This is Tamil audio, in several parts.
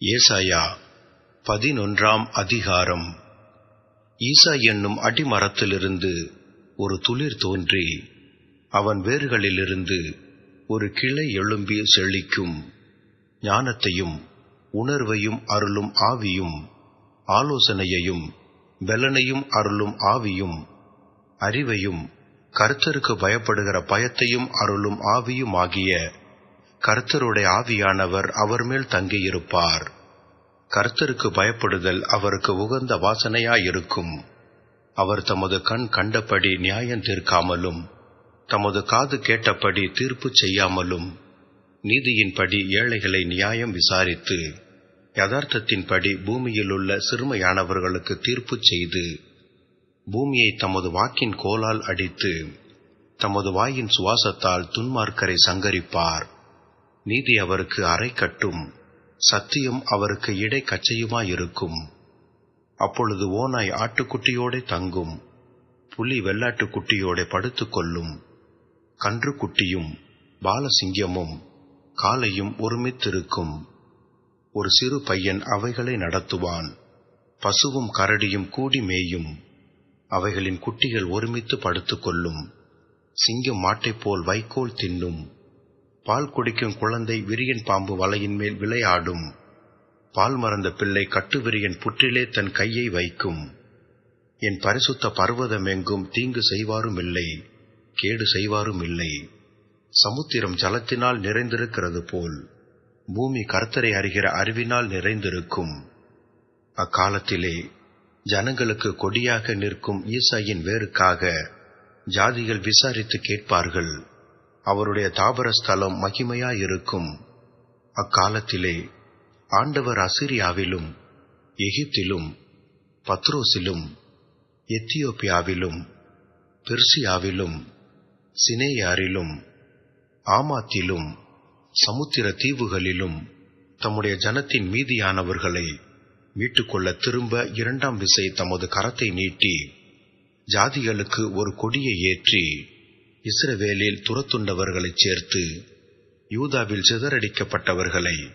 ஏசாயா பதினொன்றாம் அதிகாரம். ஈசா என்னும் அடிமரத்திலிருந்து ஒரு துளிர் தோன்றி அவன் வேர்களிலிருந்து ஒரு கிளை எழும்பி செழிக்கும் ஞானத்தையும் உணர்வையும் அருளும் ஆவியும் ஆலோசனையையும் பலனையும் அருளும் ஆவியும் அறிவையும் கருத்தருக்கு பயப்படுகிற பயத்தையும் அருளும் ஆவியும் ஆகிய கர்த்தருடைய ஆவியானவர் அவர் மேல் தங்கியிருப்பார். கர்த்தருக்கு பயப்படுதல் அவருக்கு உகந்த வாசனையாயிருக்கும். அவர் தமது கண் கண்டபடி நியாயம் தீர்க்காமலும் தமது காது கேட்டபடி தீர்ப்பு செய்யாமலும் நீதியின்படி ஏழைகளை நியாயம் விசாரித்து யதார்த்தத்தின்படி பூமியிலுள்ள சிறுமையானவர்களுக்கு தீர்ப்பு செய்து பூமியை தமது வாக்கின் கோலால் அடித்து தமது வாயின் சுவாசத்தால் துன்மார்க்கரை சங்கரிப்பார். நீதி அவருக்கு அரை கட்டும் சத்தியம் அவருக்கு இடை கச்சையுமாயிருக்கும். அப்பொழுது ஓனாய் ஆட்டுக்குட்டியோடே தங்கும் புலி வெள்ளாட்டுக்குட்டியோடே படுத்துக்கொள்ளும். கன்று குட்டியும் பாலசிங்கமும் காலையும் ஒருமித்திருக்கும். ஒரு சிறு பையன் அவைகளை நடத்துவான் பசுவும் கரடியும் கூடி மேயும். அவைகளின் குட்டிகள் ஒருமித்து படுத்துக்கொள்ளும் சிங்கம் மாட்டைப் போல் வைக்கோல் தின்னும். பால் குடிக்கும் குழந்தை விரியன் பாம்பு வலையின் மேல் விளையாடும். பால் மறந்த பிள்ளை கட்டுவிரியன் புற்றிலே தன் கையை வைக்கும். என் பரிசுத்த பர்வதமெங்கும் தீங்கு செய்வாரும் இல்லை கேடு செய்வாரும் இல்லை சமுத்திரம் ஜலத்தினால் நிறைந்திருக்கிறது போல் பூமி கர்த்தரை அறிகிற அறிவினால் நிறைந்திருக்கும். அக்காலத்திலே ஜனங்களுக்கு கொடியாக நிற்கும் ஈசாயின் வேருக்காக ஜாதிகள் விசாரித்து கேட்பார்கள். அவருடைய தாபர ஸ்தலம் மகிமையாயிருக்கும். அக்காலத்திலே ஆண்டவர் அசிரியாவிலும் எகிப்திலும் பத்ரோசிலும் எத்தியோப்பியாவிலும் பெர்சியாவிலும் சினேயாரிலும் ஆமாத்திலும் சமுத்திர தீவுகளிலும் தம்முடைய ஜனத்தின் மீதியானவர்களை மீட்டுக்கொள்ள திரும்ப இரண்டாம் விசை தமது கரத்தை நீட்டி ஜாதிகளுக்கு ஒரு கொடியை ஏற்றி இஸ்ரவேலில் துரத்துண்டவர்களைச் சேர்த்து யூதாவில் சிதறடிக்கப்பட்டவர்களை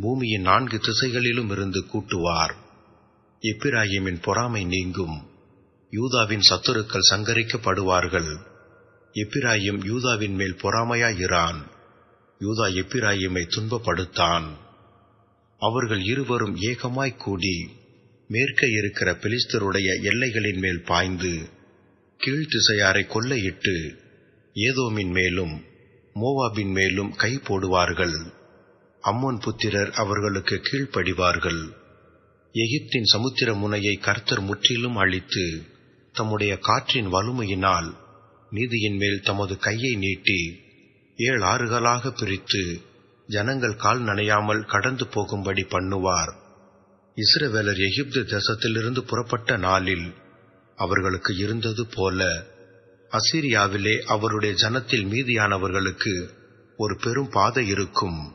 பூமியின் நான்கு திசைகளிலும் இருந்து கூட்டுவார். எப்பிராயிமின் பொறாமை நீங்கும். யூதாவின் சத்துருக்கள் சங்கரிக்கப்படுவார்கள். எப்பிராயிம் யூதாவின் மேல் பொறாமையாயிரான். யூதா எப்பிராயிமை துன்பப்படுத்தான். அவர்கள் இருவரும் ஏகமாய் கூடி மேற்கே இருக்கிற பெலிஸ்தருடைய எல்லைகளின் மேல் பாய்ந்து கீழ்த்திசையாரை கொள்ளையிட்டு ஏதோமின் மேலும் மோவாபின் மேலும் கை போடுவார்கள். அம்மோன் புத்திரர் அவர்களுக்கு கீழ்ப்படிவார்கள். எகிப்தின் சமுத்திர முனையை கர்த்தர் முற்றிலும் அழித்து தம்முடைய காற்றின் வலுமையினால் நீதியின் மேல் தமது கையை நீட்டி ஏழு ஆறுகளாக பிரித்து ஜனங்கள் கால் நனையாமல் கடந்து போகும்படி பண்ணுவார். இஸ்ரவேலர் எகிப்து தேசத்திலிருந்து புறப்பட்ட நாளில் அவர்களுக்கு இருந்தது போல அசிரியாவிலே அவருடைய ஜனத்தில் மீதியானவர்களுக்கு ஒரு பெரும் பாதை இருக்கும்.